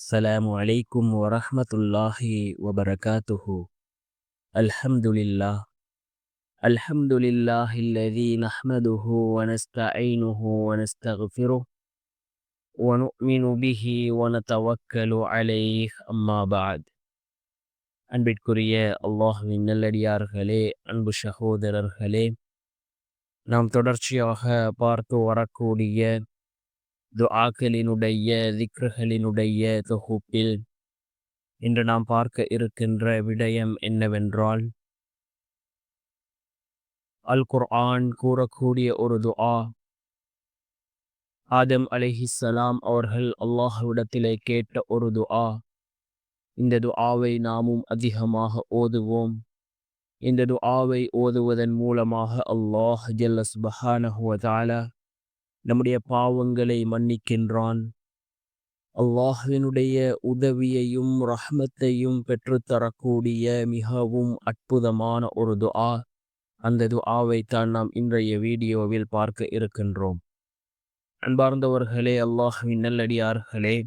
السلام عليكم ورحمة الله وبركاته الحمد لله الحمد لله الذي نحمده ونستعينه ونستغفره ونؤمن به ونتوكل عليه أما بعد அன்பிற்குரிய அல்லாஹுவின் நல்லடியார்களே அன்பு சகோதரர்களே நாம் தொடர்ச்சியாக பார்த்து வரக்கூடிய துஆக்களினுடைய திக்ருகளினுடைய தொகுப்பில் இன்று நாம் பார்க்க இருக்கின்ற விடயம் என்னவென்றால் அல் குர்ஆன் கூறக்கூடிய ஒரு துஆ. ஆதம் அலிஹிசலாம் அவர்கள் அல்லாஹுவிடத்திலே கேட்ட ஒரு துஆ. இந்த துஆவை நாமும் அதிகமாக ஓதுவோம். இந்த துஆவை ஓதுவதன் மூலமாக அல்லாஹ் ஜல்லஸ் பஹானஹுவதாலா நம்முடைய பாவங்களை மன்னிக்கின்றான். அல்லாஹினுடைய உதவியையும் ரஹ்மத்தையும் பெற்றுத்தரக்கூடிய மிகவும் அற்புதமான ஒரு துஆ. அந்த துஆவைத்தான் நாம் இன்றைய வீடியோவில் பார்க்க இருக்கின்றோம். அன்பார்ந்தவர்களே அல்லாஹுவின் நல்லடியார்களே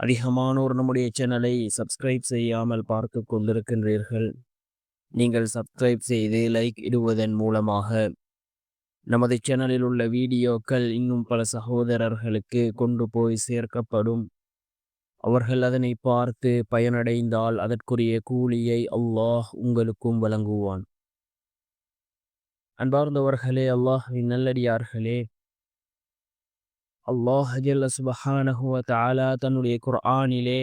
அதிகமானோர் நம்முடைய சேனலை சப்ஸ்கிரைப் செய்யாமல் பார்த்து கொண்டிருக்கின்றீர்கள். நீங்கள் சப்ஸ்கிரைப் செய்து லைக் இடுவதன் மூலமாக நமது சேனலில் உள்ள வீடியோக்கள் இன்னும் பல சகோதரர்களுக்கு கொண்டு போய் சேர்க்கப்படும். அவர்கள் அதனை பார்த்து பயனடைந்தால் அதற்குரிய கூலியை அல்லாஹ் உங்களுக்கும் வழங்குவான். அன்பார்ந்தவர்களே அல்லாஹின் நல்லடியார்களே அல்லாஹ் சுபஹானஹுவ தாலா தன்னுடைய குர்ஆனிலே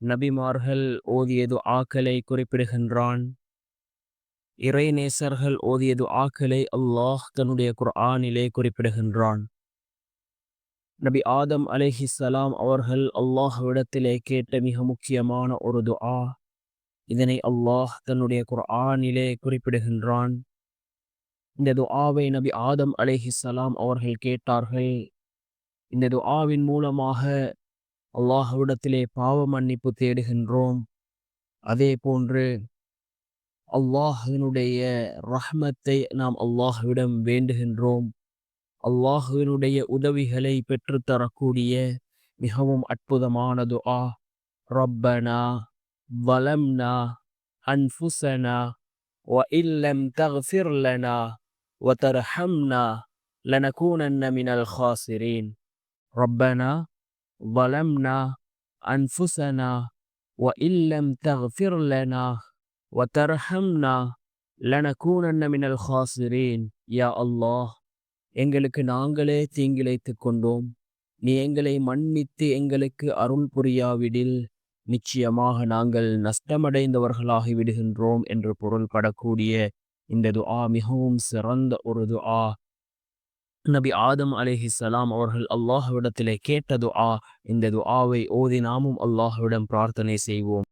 நபிமார்கள் ஓதியது ஆக்களை குறிப்பிடுகின்றான். இறைநேசர்கள் ஓதியது ஆக்களை அல்லாஹ் தன்னுடைய குர்ஆனிலே குறிப்பிடுகின்றான். நபி ஆதம் அலேஹி சலாம் அவர்கள் அல்லாஹ்விடத்திலே கேட்ட மிக முக்கியமான ஒரு துஆ. இதனை அல்லாஹ் தன்னுடைய குர்ஆனிலே குறிப்பிடுகின்றான். இந்த துஆவை நபி ஆதம் அலேஹி சலாம் அவர்கள் கேட்டார்கள். இந்த துஆவின் மூலமாக அல்லாஹ்விடத்திலே பாவ மன்னிப்பு தேடுகின்றோம். அதே போன்று அல்லாஹினுடைய ரஹ்மத்தை நாம் அல்லாஹுவிடம் வேண்டுகின்றோம் அல்லாஹுவினுடைய உதவிகளை பெற்றுத்தரக்கூடிய மிகவும் அற்புதமான துஆ ரப்பனா வலம்னா அன்ஃபுசனா وإن لم تغفر لنا وترحمنا لنكونن من الخاسرين ربنا ظلمنا أنفسنا وإن لم تغفر لنا வத்தர்ஹம்னா லனகூனன்ன மினல் ஹாசிரேன் யா அல்லாஹ் எங்களுக்கு நாங்களே தீங்கிழைத்து கொண்டோம். நீ எங்களை மன்னித்து எங்களுக்கு அருள் புரியாவிடில் நிச்சயமாக நாங்கள் நஷ்டமடைந்தவர்களாகி விடுகின்றோம் என்று பொருள்படக்கூடிய இந்த துஆ மிகவும் சிறந்த ஒரு துஆ. நபி ஆதம் சலாம் அவர்கள் அல்லாஹ்விடத்திலே கேட்ட துஆ இந்த துஆவை ஓதி நாமும் அல்லாஹ்விடம் பிரார்த்தனை செய்வோம்.